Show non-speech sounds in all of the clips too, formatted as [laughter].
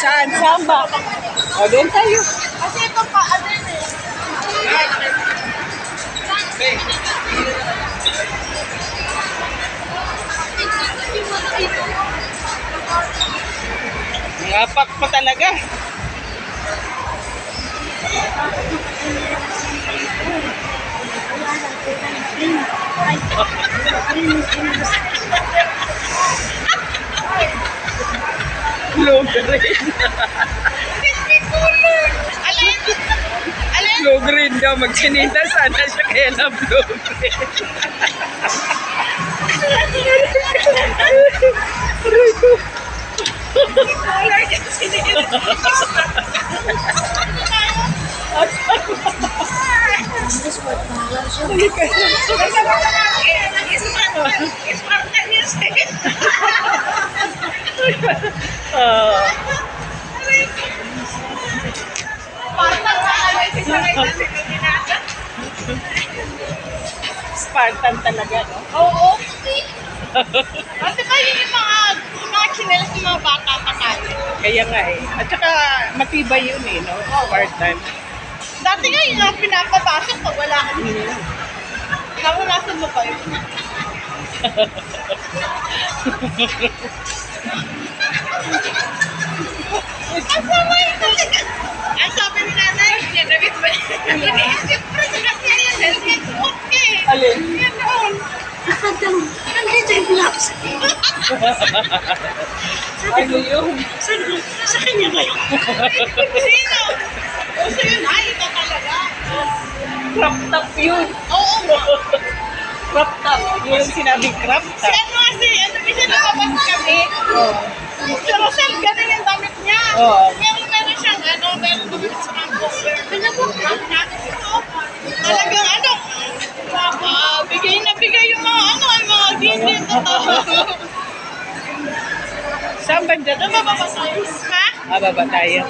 Saan? Saan ba? O, doon tayo. Kasi ito pa, ano yun eh. Ngapak pa talaga. Low grade. Alin? Alin? Low grade daw. Magsinita sana siya kaya na low grade. Aray ko. Halika. Spartan talaga, no? Oo. Kasi yun yung mga, yung mga chinelas ng mga bata pa tayo. Kaya nga eh. At saka matibay yun eh, no? Spartan. Dati nga yung mga pinapabasok pag wala ka nila. Naranasan mo ba yun? [laughs] Ang. Ang sabi ni nanay, nabit yan. Iniisip ko sa kanya yan, helmet, okay. Alin? Yan noon. Nandito yung gloves. Ano yun? Sa kanya ba yun? Sino? Uso yun, ay, ito talaga. Crop top yun. Oo. Crop top. Yun yung sinabing crop Si top. ano kasi, ano kasi lumabas kami. Oh. Si Rosel, ganun yung damit niya. Oo. Meron, meron siyang ano, meron kami sa mga boxer. Pinabuklan natin ito. Talagang ano, ah, bigay na bigay yung mga ano, yung mga gindi totoo. [laughs] Saan banda Ano ba ba tayo? Ha? Ah, baba tayo.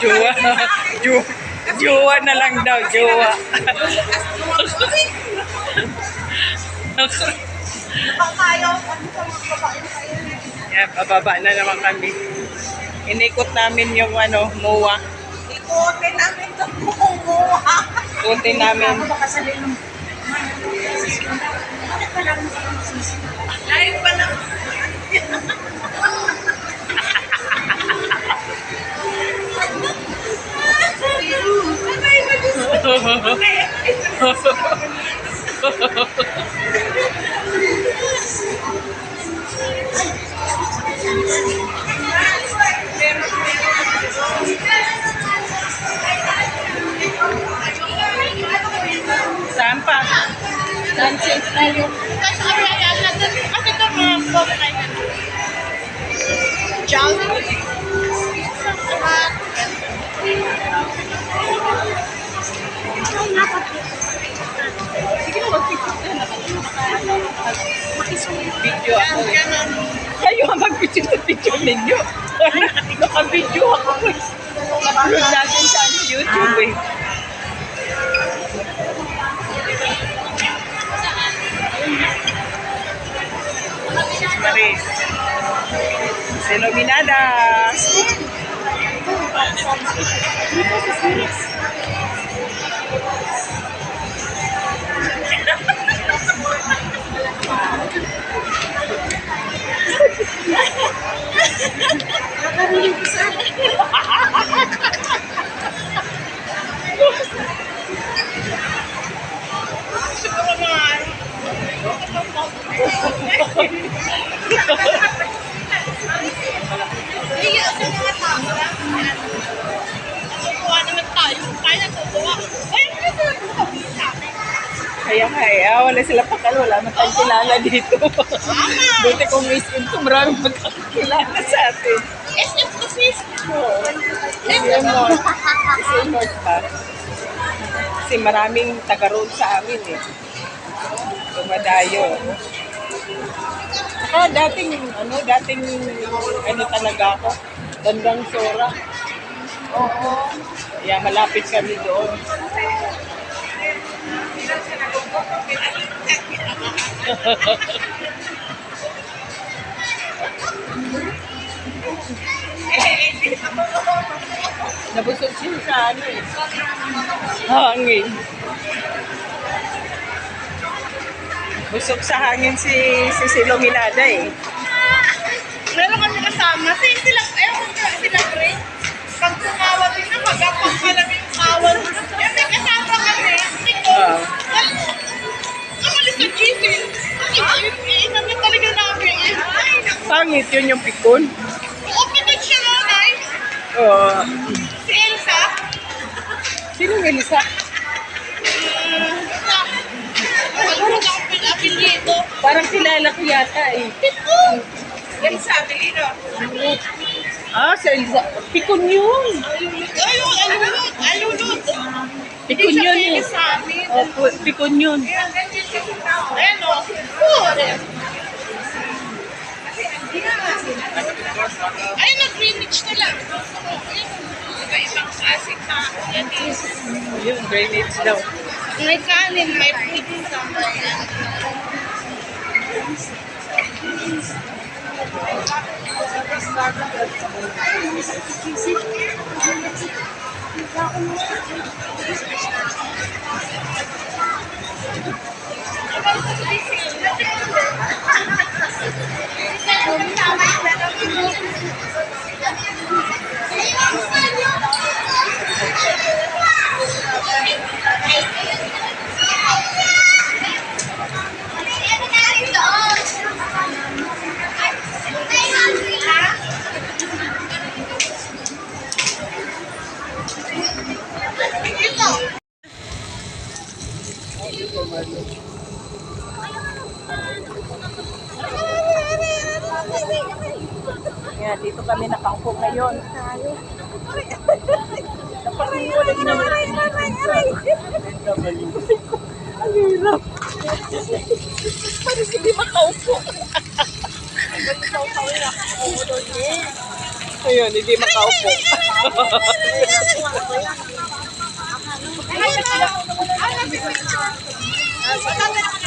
Jowa. [laughs] Jowa. Jowa na lang daw, jowa. Yan, pababa na naman kami. Inikot namin yung ano, MOA. Ikotin namin ito kumuha. Kunti namin. Live pa lang. Saan pa? Sunset tayo. Kasi ito mga pop na yan. Jollibee. Picture ninyo. Naka-video ako. Upload natin sa YouTube eh. Maris. Senominadas. Natutuwa. Ay, ano Kaya ah, wala sila pakal, wala na tayong kilala dito. Buti kung may skin to, maraming magkakilala sa atin. SF kasi. Oo. SM North. SM North ba? Kasi maraming taga-road sa amin eh. Dumadayo. Saka dating, ano, dating, ano talaga ako, bandang Sora. Oo. Kaya malapit kami doon. [laughs] Nabusog siya sa ano eh. Hangin. Busog sa hangin si, si Silong Hilada eh. Meron kami kasama. Si sila, ayaw ko na sila pre. Pag tumawa din na, magapang pa lang yung kawan. Yung may kasama kami. Ito. Ah. Namalis sa GC. Inamin talaga namin. Pangit yun yung pikon. Siya. Oo. Si Elsa. Sino ang pinapilito? Parang kilala ko yata eh. Ito. Elsa, Adelino. Ah, sa Elisa. Pikon yun. Ayun, alulot. Alulot. Pikon yun eh. Sa amin. Oh, pu- pikon yun. Ayan o. Ay, nag-greenwich na lang. Iba-ibang klaseng tao. Yan is. Yun, drainage daw. May kanin, may pizza. Kaya dito kami nakaupo ngayon. Napakingwala din naman. Ang hirap. Parang hindi makaupo. Ayun, hindi makaupo. Ay,